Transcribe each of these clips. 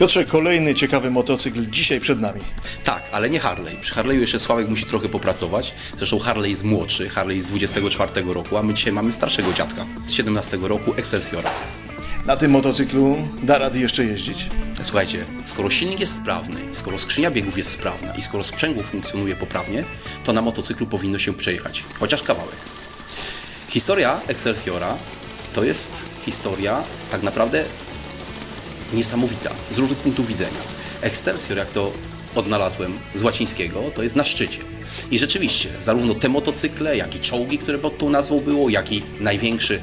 Piotrze, kolejny ciekawy motocykl dzisiaj przed nami. Tak, ale nie Harley. Przy Harley'u jeszcze Sławek musi trochę popracować. Zresztą Harley jest młodszy, Harley z 24 roku, a my dzisiaj mamy starszego dziadka z 17 roku Excelsiora. Na tym motocyklu da rady jeszcze jeździć? Słuchajcie, skoro silnik jest sprawny, skoro skrzynia biegów jest sprawna i skoro sprzęgło funkcjonuje poprawnie, to na motocyklu powinno się przejechać, chociaż kawałek. Historia Excelsiora to jest historia tak naprawdę niesamowita z różnych punktów widzenia. Excelsior, jak to odnalazłem z łacińskiego, to jest na szczycie. I rzeczywiście, zarówno te motocykle, jak i czołgi, które pod tą nazwą było, jak i największy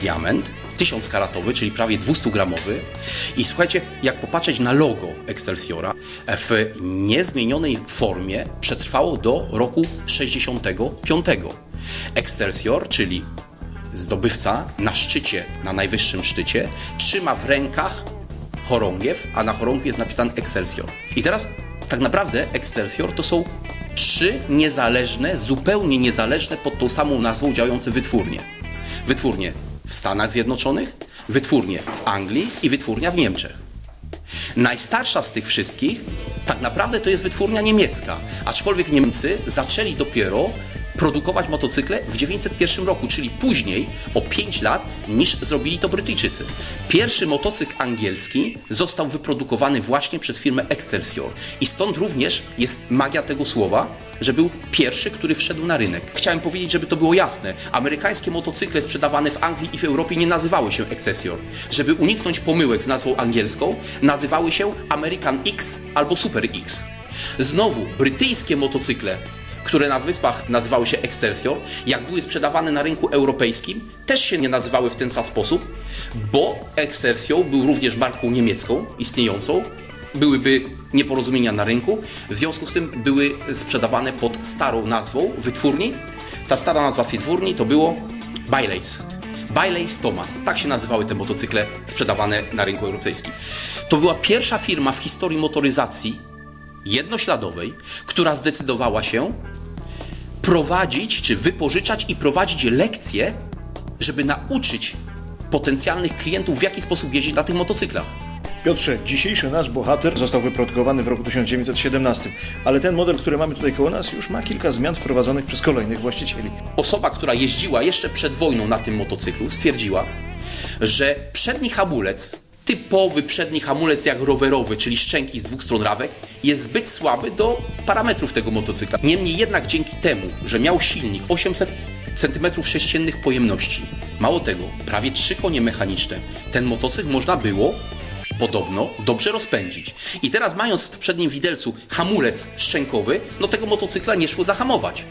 diament, 1000 karatowy, czyli prawie 200 gramowy. I słuchajcie, jak popatrzeć na logo Excelsiora, w niezmienionej formie przetrwało do roku 65. Excelsior, czyli zdobywca na szczycie, na najwyższym szczycie, trzyma w rękach chorągiew, a na chorągwie jest napisane Excelsior. I teraz tak naprawdę Excelsior to są trzy niezależne, zupełnie niezależne pod tą samą nazwą działające wytwórnie. Wytwórnie w Stanach Zjednoczonych, wytwórnie w Anglii i wytwórnia w Niemczech. Najstarsza z tych wszystkich tak naprawdę to jest wytwórnia niemiecka, aczkolwiek Niemcy zaczęli dopiero produkować motocykle w 1901 roku, czyli później o 5 lat niż zrobili to Brytyjczycy. Pierwszy motocykl angielski został wyprodukowany właśnie przez firmę Excelsior i stąd również jest magia tego słowa, że był pierwszy, który wszedł na rynek. Chciałem powiedzieć, żeby to było jasne. Amerykańskie motocykle sprzedawane w Anglii i w Europie nie nazywały się Excelsior. Żeby uniknąć pomyłek z nazwą angielską, nazywały się American X albo Super X. Znowu, brytyjskie motocykle które na wyspach nazywały się Excelsior, jak były sprzedawane na rynku europejskim, też się nie nazywały w ten sam sposób, bo Excelsior był również marką niemiecką, istniejącą, byłyby nieporozumienia na rynku, w związku z tym były sprzedawane pod starą nazwą wytwórni. Ta stara nazwa wytwórni to było Bylace. Bylace Thomas. Tak się nazywały te motocykle sprzedawane na rynku europejskim. To była pierwsza firma w historii motoryzacji jednośladowej, która zdecydowała się prowadzić, czy wypożyczać i prowadzić lekcje, żeby nauczyć potencjalnych klientów, w jaki sposób jeździć na tych motocyklach. Piotrze, dzisiejszy nasz bohater został wyprodukowany w roku 1917, ale ten model, który mamy tutaj koło nas, już ma kilka zmian wprowadzonych przez kolejnych właścicieli. Osoba, która jeździła jeszcze przed wojną na tym motocyklu, stwierdziła, że przedni hamulec, typowy przedni hamulec jak rowerowy, czyli szczęki z dwóch stron rawek, jest zbyt słaby do parametrów tego motocykla. Niemniej jednak dzięki temu, że miał silnik 800 cm3 pojemności, mało tego, prawie 3 konie mechaniczne, ten motocykl można było podobno dobrze rozpędzić. I teraz mając w przednim widelcu hamulec szczękowy, no tego motocykla nie szło zahamować.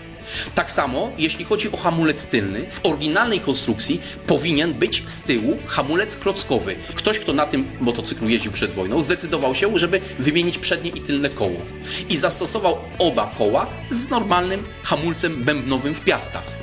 Tak samo, jeśli chodzi o hamulec tylny, w oryginalnej konstrukcji powinien być z tyłu hamulec klockowy. Ktoś, kto na tym motocyklu jeździł przed wojną, zdecydował się, żeby wymienić przednie i tylne koło. I zastosował oba koła z normalnym hamulcem bębnowym w piastach.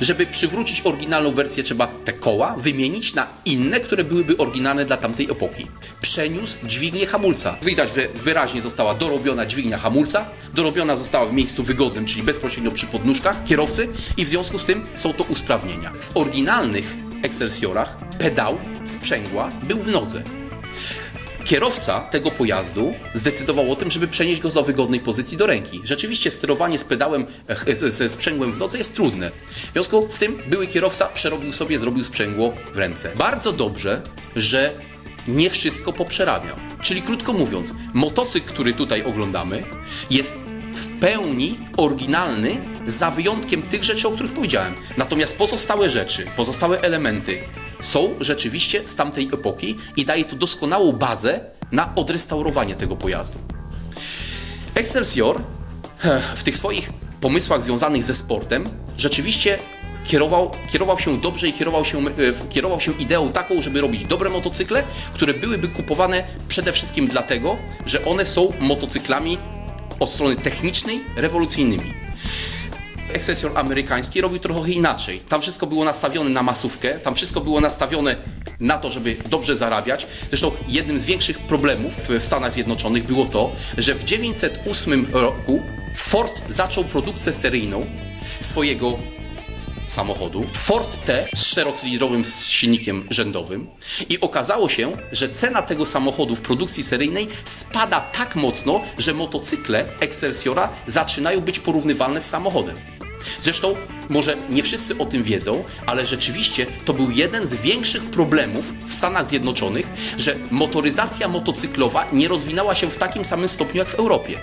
Żeby przywrócić oryginalną wersję, trzeba te koła wymienić na inne, które byłyby oryginalne dla tamtej epoki. Przeniósł dźwignię hamulca. Widać, że wyraźnie została dorobiona dźwignia hamulca, dorobiona została w miejscu wygodnym, czyli bezpośrednio przy podnóżkach kierowcy i w związku z tym są to usprawnienia. W oryginalnych Excelsiorach pedał sprzęgła był w nodze. Kierowca tego pojazdu zdecydował o tym, żeby przenieść go do wygodnej pozycji do ręki. Rzeczywiście sterowanie z pedałem, z- ze sprzęgłem w nodze jest trudne. W związku z tym były kierowca przerobił sobie, zrobił sprzęgło w ręce. Bardzo dobrze, że nie wszystko poprzerabiał. Czyli krótko mówiąc, motocykl, który tutaj oglądamy, jest w pełni oryginalny, za wyjątkiem tych rzeczy, o których powiedziałem. Natomiast pozostałe rzeczy, pozostałe elementy są rzeczywiście z tamtej epoki i daje to doskonałą bazę na odrestaurowanie tego pojazdu. Excelsior eh, w tych swoich pomysłach związanych ze sportem rzeczywiście kierował, kierował się dobrze i kierował się, e, kierował się ideą taką, żeby robić dobre motocykle, które byłyby kupowane przede wszystkim dlatego, że one są motocyklami od strony technicznej rewolucyjnymi. Excelsior amerykański robił trochę inaczej. Tam wszystko było nastawione na masówkę, tam wszystko było nastawione na to, żeby dobrze zarabiać. Zresztą jednym z większych problemów w Stanach Zjednoczonych było to, że w 1908 roku Ford zaczął produkcję seryjną swojego samochodu, Ford T z czterocylindrowym silnikiem rzędowym i okazało się, że cena tego samochodu w produkcji seryjnej spada tak mocno, że motocykle Excelsiora zaczynają być porównywalne z samochodem. Zresztą, może nie wszyscy o tym wiedzą, ale rzeczywiście to był jeden z większych problemów w Stanach Zjednoczonych, że motoryzacja motocyklowa nie rozwinęła się w takim samym stopniu jak w Europie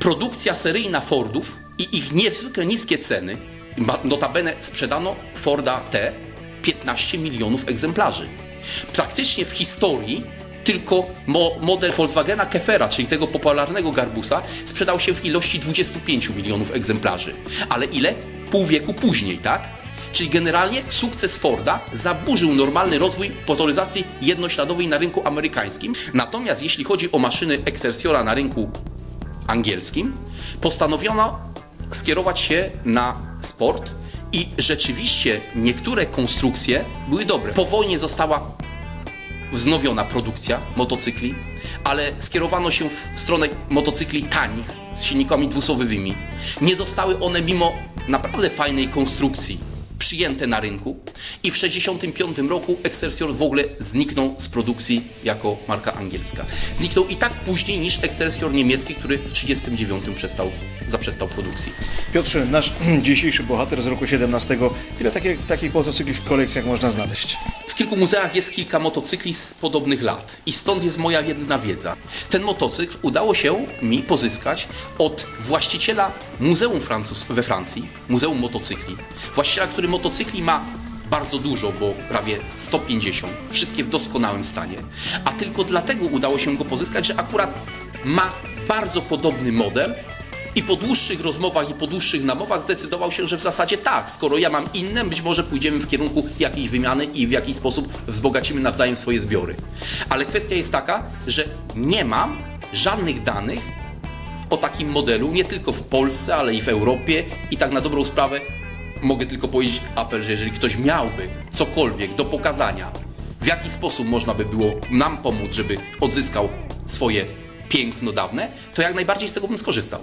produkcja seryjna Fordów i ich niezwykle niskie ceny, notabene sprzedano Forda T 15 milionów egzemplarzy. Praktycznie w historii tylko mo- model Volkswagena Kefera, czyli tego popularnego garbusa, sprzedał się w ilości 25 milionów egzemplarzy. Ale ile? Pół wieku później, tak? Czyli generalnie sukces Forda zaburzył normalny rozwój motoryzacji jednośladowej na rynku amerykańskim. Natomiast jeśli chodzi o maszyny Excelsiora na rynku angielskim, postanowiono skierować się na sport i rzeczywiście niektóre konstrukcje były dobre. Po wojnie została wznowiona produkcja motocykli, ale skierowano się w stronę motocykli tanich z silnikami dwusowywymi. Nie zostały one mimo naprawdę fajnej konstrukcji przyjęte na rynku i w 1965 roku Excelsior w ogóle zniknął z produkcji jako marka angielska. Zniknął i tak później niż Excelsior niemiecki, który w 1939 przestał, zaprzestał produkcji. Piotrze, nasz dzisiejszy bohater z roku 17, ile takich, takich motocykli w kolekcjach można znaleźć? Kilku muzeach jest kilka motocykli z podobnych lat i stąd jest moja jedna wiedza. Ten motocykl udało się mi pozyskać od właściciela Muzeum Francuz we Francji, Muzeum Motocykli. Właściciela, który motocykli ma bardzo dużo, bo prawie 150, wszystkie w doskonałym stanie, a tylko dlatego udało się go pozyskać, że akurat ma bardzo podobny model i po dłuższych rozmowach i po dłuższych namowach zdecydował się, że w zasadzie tak, skoro ja mam inne, być może pójdziemy w kierunku jakiejś wymiany i w jakiś sposób wzbogacimy nawzajem swoje zbiory. Ale kwestia jest taka, że nie mam żadnych danych o takim modelu, nie tylko w Polsce, ale i w Europie i tak na dobrą sprawę mogę tylko powiedzieć apel, że jeżeli ktoś miałby cokolwiek do pokazania, w jaki sposób można by było nam pomóc, żeby odzyskał swoje piękno dawne, to jak najbardziej z tego bym skorzystał.